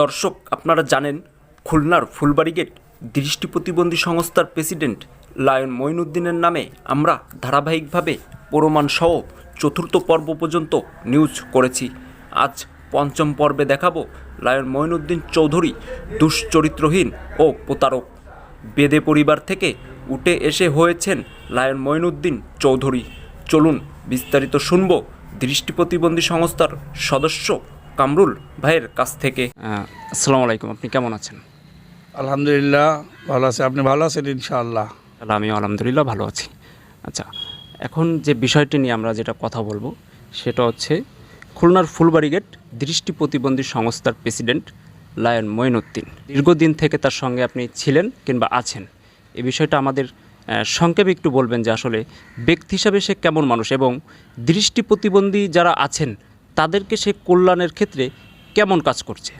দর্শক, আপনারা জানেন, খুলনার ফুলবাড়ি গেট দৃষ্টি প্রতিবন্ধী সংস্থার প্রেসিডেন্ট লায়ন মঈনুদ্দিনের নামে আমরা ধারাবাহিকভাবে প্রমাণ সহ চতুর্থ পর্ব পর্যন্ত নিউজ করেছি। আজ পঞ্চম পর্বে দেখাবো লায়ন মঈনুদ্দিন চৌধুরী, দুশ্চরিত্রহীন ও প্রতারক। বেদে পরিবার থেকে উঠে এসে হয়েছেন লায়ন মঈনুদ্দিন চৌধুরী। চলুন বিস্তারিত শুনব দৃষ্টি প্রতিবন্ধী সংস্থার সদস্য কামরুল ভাইয়ের কাছ থেকে। আসসালামু আলাইকুম আপনি কেমন আছেন? আলহামদুলিল্লাহ ভালো আছে। আপনি ভালো আছেন ইনশাআল্লাহ? তাহলে আমিও আলহামদুলিল্লাহ ভালো আছি। আচ্ছা এখন যে বিষয়টি নিয়ে আমরা যেটা কথা বলব সেটা হচ্ছে খুলনার ফুলবাড়ি গেট দৃষ্টি প্রতিবন্ধী সংস্থার প্রেসিডেন্ট লায়ন মঈনুদ্দিন। দীর্ঘদিন থেকে তার সঙ্গে আপনি ছিলেন কিংবা আছেন। এই বিষয়টা আমাদের সংক্ষেপে একটু বলবেন যে আসলে ব্যক্তি হিসাবে সে কেমন মানুষ এবং দৃষ্টি প্রতিবন্ধী যারা আছেন তাদেরকে সে কল্যাণের ক্ষেত্রে কেমন কাজ করছে?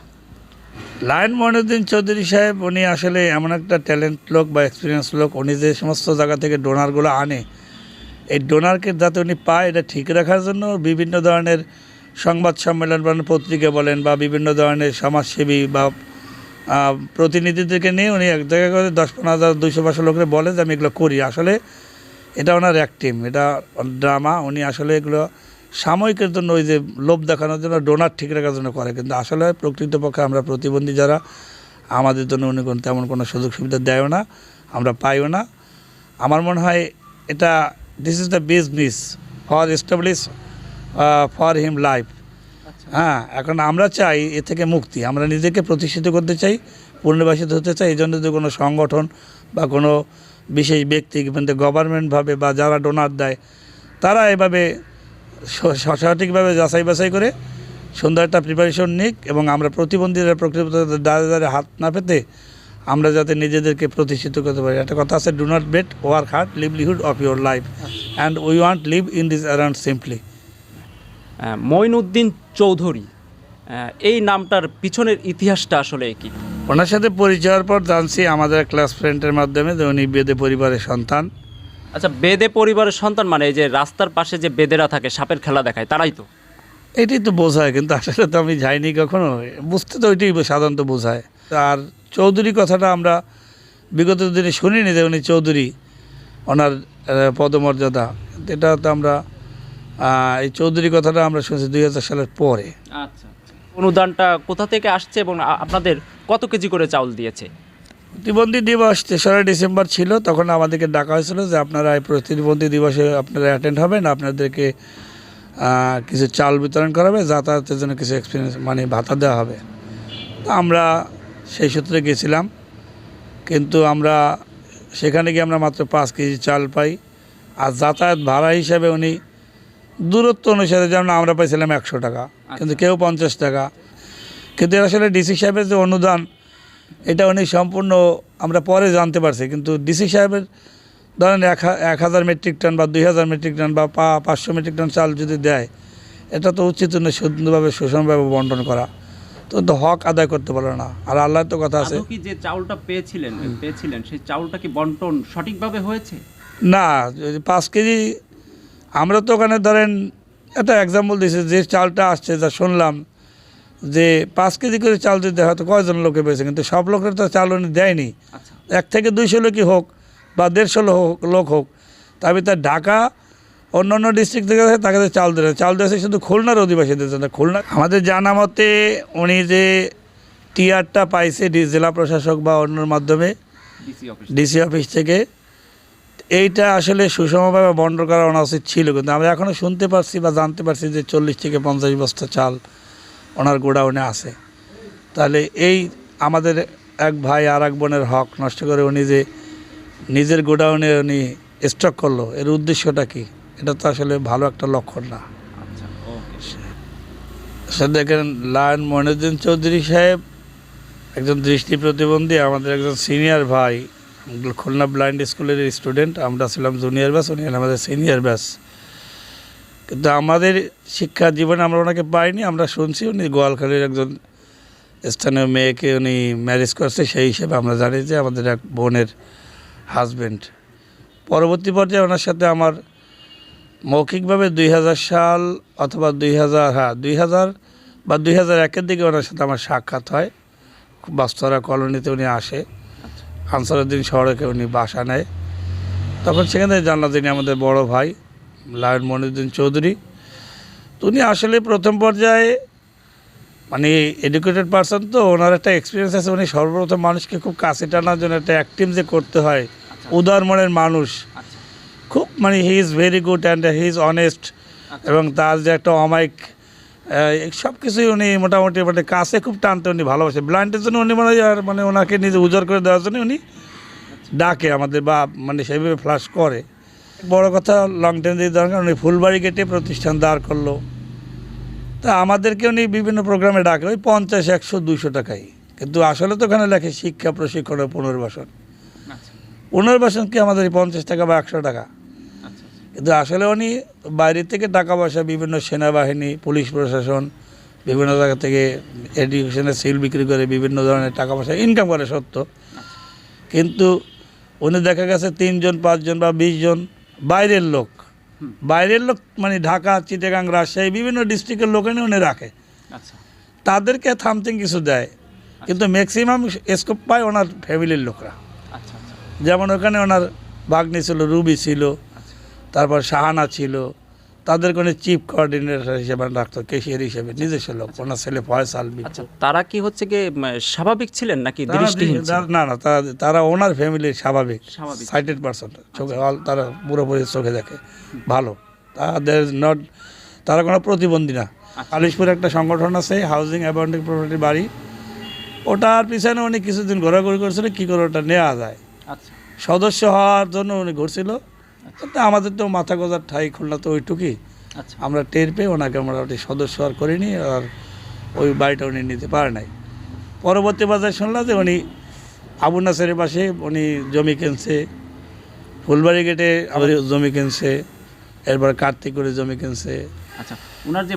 লায়ন মঈনুদ্দিন চৌধুরী সাহেব, উনি আসলে এমন একটা ট্যালেন্ট লোক বা এক্সপিরিয়েন্স লোক। উনি যে সমস্ত জায়গা থেকে ডোনারগুলো আনে, এই ডোনারকে যাতে উনি পায়, এটা ঠিক রাখার জন্য বিভিন্ন ধরনের সংবাদ সম্মেলন বা পত্রিকা বলেন বা বিভিন্ন ধরনের সমাজসেবী বা প্রতিনিধিদেরকে নিয়ে উনি এক জায়গায় করে দশ পনেরো হাজার দুইশো পাঁচশো লোকের বলে যে, আমি এগুলো করি। আসলে এটা ওনার অ্যাক্টিম এটা ড্রামা উনি আসলে এগুলো সাময়িকের জন্য ওই যে লোভ দেখানোর জন্য ডোনার ঠিক রাখার জন্য করে। কিন্তু আসলে প্রকৃতপক্ষে আমরা প্রতিবন্ধী যারা আমাদের জন্য উনি কোনো তেমন কোনো সুযোগ সুবিধা দেয়ও না আমরা পাইও না। আমার মনে হয় এটা this is the business for establish for him life হ্যাঁ এখন আমরা চাই এ থেকে মুক্তি। আমরা নিজেকে প্রতিষ্ঠিত করতে চাই পুনর্বাসিত হতে চাই এই জন্য যদি কোনো সংগঠন বা কোনো বিশেষ ব্যক্তি কিন্তু গভর্নমেন্টভাবে বা যারা ডোনার দেয় তারা এভাবে সঠিকভাবে যাচাই বাছাই করে সুন্দর একটা প্রিপারেশন নিক এবং আমরা প্রতিবন্ধীরা প্রকৃত দাঁড়ে দাঁড়িয়ে হাত না পেতে আমরা যাতে নিজেদেরকে প্রতিষ্ঠিত করতে পারি। একটা কথা আছে do not bet work hard livelihood of your life and we want live in this around simply ah, Moinuddin Chowdhury এই নামটার পিছনের ইতিহাসটা আসলে কি? ওনার সাথে পরিচয়ের পর জানছি আমাদের ক্লাস ফ্রেন্ডের মাধ্যমে যে উনি বেদে পরিবারের সন্তান। আচ্ছা বেদে পরিবারের সন্তান মানে এই যে রাস্তার পাশে যে বেদেরা থাকে সাপের খেলা দেখায় তারাই তো? এটাই তো বোঝায় কিন্তু আসলে তো আমি যাইনি কখনো। বুঝতে তো ওইটাই সাধারণত বোঝায়। আর চৌধুরী কথাটা আমরা বিগত দিনে শুনিনি যে উনি চৌধুরী ওনার পদমর্যাদা। এটা তো আমরা এই চৌধুরী কথাটা আমরা শুনছি দুই হাজার সালের পরে। আচ্ছা অনুদানটা কোথা থেকে আসছে এবং আপনাদের কত কেজি করে চাউল দিয়েছে? প্রতিবন্ধী দিবস তেসরা ডিসেম্বর ছিল তখন আমাদেরকে ডাকা হয়েছিল যে আপনারা এই প্রতিবন্ধী দিবসে আপনারা অ্যাটেন্ড হবেন আপনাদেরকে কিছু চাল বিতরণ করা হবে যাতায়াতের জন্য কিছু এক্সপিরিয়েন্স মানে ভাতা দেওয়া হবে। তো আমরা সেই সূত্রে গেছিলাম কিন্তু আমরা সেখানে গিয়ে আমরা মাত্র পাঁচ কেজি চাল পাই আর যাতায়াত ভাড়া হিসাবে উনি দূরত্ব অনুসারে যেমন আমরা পাইছিলাম একশো টাকা কিন্তু কেউ পঞ্চাশ টাকা। কিন্তু এর আসলে ডিসি সাহেবের যে অনুদান এটা উনি সম্পূর্ণ আমরা পরে জানতে পারছি কিন্তু ডিসি সাহেবের ধরেন এক এক হাজার মেট্রিক টন বা দুই হাজার মেট্রিক টন বা পা- পাঁচশো মেট্রিক টন চাল যদি দেয় এটা তো উচিত নয় সুন্দরভাবে সুষমভাবে বন্টন করা। তো তো হক আদায় করতে পারল না। আর আল্লাহর তো কথা আছে। কি যে চাউলটা পেয়েছিলেন পেয়েছিলেন সেই চাউলটা কি বন্টন সঠিকভাবে হয়েছে? না যদি পাঁচ কেজি আমরা তো ওখানে ধরেন একটা এক্সাম্পল দিয়েছি যে চালটা আসছে যা শুনলাম যে পাঁচ কেজি করে চাল দিতে হয়তো কয়জন লোকে পেয়েছে কিন্তু সব লোকের তো চাল উনি দেয়নি। আচ্ছা। এক থেকে দুইশো লোকই হোক বা দেড়শো লোক লোক হোক তবে তার ঢাকা অন্য অন্য ডিস্ট্রিক্ট থেকে তাকে চাল দেয় চাল দিয়েছে শুধু খুলনার অধিবাসীদের জন্য খুলনা আমাদের জানা মতে উনি যে টিআরটা পাইছে জেলা প্রশাসক বা অন্যর মাধ্যমে ডিসি অফিস অফিস থেকে এইটা আসলে সুষমভাবে বন্ধ করা ওনা উচিত ছিল। কিন্তু আমরা এখনও শুনতে পারছি বা জানতে পারছি যে চল্লিশ থেকে পঞ্চাশ বস্তা চাল ওনার গোডাউনে আছে। তাহলে এই আমাদের এক ভাই আর এক বোনের হক নষ্ট করে উনি যে নিজের গোডাউনে উনি স্টক করল এর উদ্দেশ্যটা কি? এটা তো আসলে ভালো একটা লক্ষণ না। আচ্ছা সে দেখেন লায়ন মনিউদ্দিন চৌধুরী সাহেব একজন দৃষ্টি প্রতিবন্ধী আমাদের একজন সিনিয়র ভাই খুলনা ব্লাইন্ড স্কুলের স্টুডেন্ট আমরা ছিলাম জুনিয়র ব্যাস উনি আমাদের সিনিয়র ব্যাস কিন্তু আমাদের শিক্ষা জীবনে আমরা ওনাকে পাইনি, আমরা শুনছি উনি গোয়ালখালীর একজন স্থানীয় মেয়েকে উনি ম্যারেজ করছে, সেই হিসেবে আমরা জানি যে আমাদের এক বোনের হাজব্যান্ড পরবর্তী পর্যায়ে ওনার সাথে আমার মৌখিকভাবে দুই হাজার সাল অথবা দুই হাজার হ্যাঁ দুই হাজার বা দুই হাজার একের দিকে ওনার সাথে আমার সাক্ষাৎ হয়। বাস্তরা কলোনিতে উনি আসে। আনসারুদ্দিন শহরকে উনি বাসা নেয়। তখন সেখানে জানলা তিনি আমাদের বড় ভাই। লায়ন মনিউদ্দিন চৌধুরী। তো উনি আসলে প্রথম পর্যায়ে মানে এডুকেটেড পারসন তো ওনার একটা এক্সপিরিয়েন্স আছে উনি সর্বপ্রথম মানুষকে খুব কাছে টানার জন্য একটা অ্যাক্টিভ যে করতে হয় উদার মনের মানুষ। খুব মানে he is very good and he is honest এবং তার যে একটা অমায়িক সব কিছুই উনি মোটামুটি মানে কাছে খুব টানতে উনি ভালোবাসে। ব্লাইন্ডের জন্য উনি মানে আর মানে ওনাকে নিজে উজাড় করে দেওয়ার জন্য উনি ডাকে আমাদের বা মানে সেইভাবে ফ্লাশ করে। বড় কথা লং দিয়ে দরকার উনি ফুলবাড়ি গেটে প্রতিষ্ঠান দাঁড় করল। তা আমাদেরকে উনি বিভিন্ন প্রোগ্রামে ডাকে ওই পঞ্চাশ একশো দুশো টাকাই কিন্তু আসলে তো ওখানে লেখে শিক্ষা প্রশিক্ষণ ও পুনর্বাসন। পুনর্বাসন কি আমাদের পঞ্চাশ টাকা বা একশো টাকা? কিন্তু আসলে উনি বাইরে থেকে টাকা পয়সা বিভিন্ন সেনাবাহিনী পুলিশ প্রশাসন বিভিন্ন জায়গা থেকে এডুকেশনের সিল বিক্রি করে বিভিন্ন ধরনের টাকা পয়সা ইনকাম করে সত্য কিন্তু উনি দেখা গেছে তিনজন পাঁচজন বা বিশ জন বাইরের লোক। বাইরের লোক মানে ঢাকা চিটেগাং রাজশাহী বিভিন্ন ডিস্ট্রিক্টের লোক এনে উনি রাখে। আচ্ছা। তাদেরকে থামথিং কিছু দেয় কিন্তু ম্যাক্সিমাম স্কোপ পায় ওনার ফ্যামিলির লোকরা। আচ্ছা আচ্ছা। যেমন ওখানে ওনার ভাগ্নি ছিল রুবি ছিল তারপর শাহানা ছিল তাদের কোনো চিফ কোঅর্ডিনেটর হিসেবে রাখতো কেশিয়ার হিসেবে নিজস্ব লোক ওনার ছেলে ফয়সাল। আচ্ছা তারা কি হচ্ছে কি স্বাভাবিক ছিলেন নাকি দৃষ্টিহীন না না তারা তারা ওনার ফ্যামিলির স্বাভাবিক। সাইটেড পার্সন চোখে all- তারা পুরোপুরি চোখে দেখে ভালো। তাদের নট তারা কোনো প্রতিবন্ধী না। আলিশপুর একটা সংগঠন আছে হাউজিং অ্যাবাউন্ডিং প্রপার্টি বাড়ি। ওটার পিছনে উনি কিছুদিন ঘোরাঘুরি করছিল কী করে ওটা নেওয়া যায়। আচ্ছা। সদস্য হওয়ার জন্য উনি ঘুরছিল তো আমাদের তো মাথা গোজার ঠাই খুলনা তো ওইটুকুই। আচ্ছা। আমরা টের পেয়ে ওনাকে আমরা ওটি সদস্য আর করিনি আর ওই বাড়িটা উনি নিতে পারে নাই। পরবর্তী বাজার শুনলাম যে উনি আবু নাসারের পাশে উনি জমি কিনছে ফুলবাড়ি গেটে আবার জমি কিনছে এরপর কার্তিক করে জমি কিনছে। আচ্ছা ওনার যে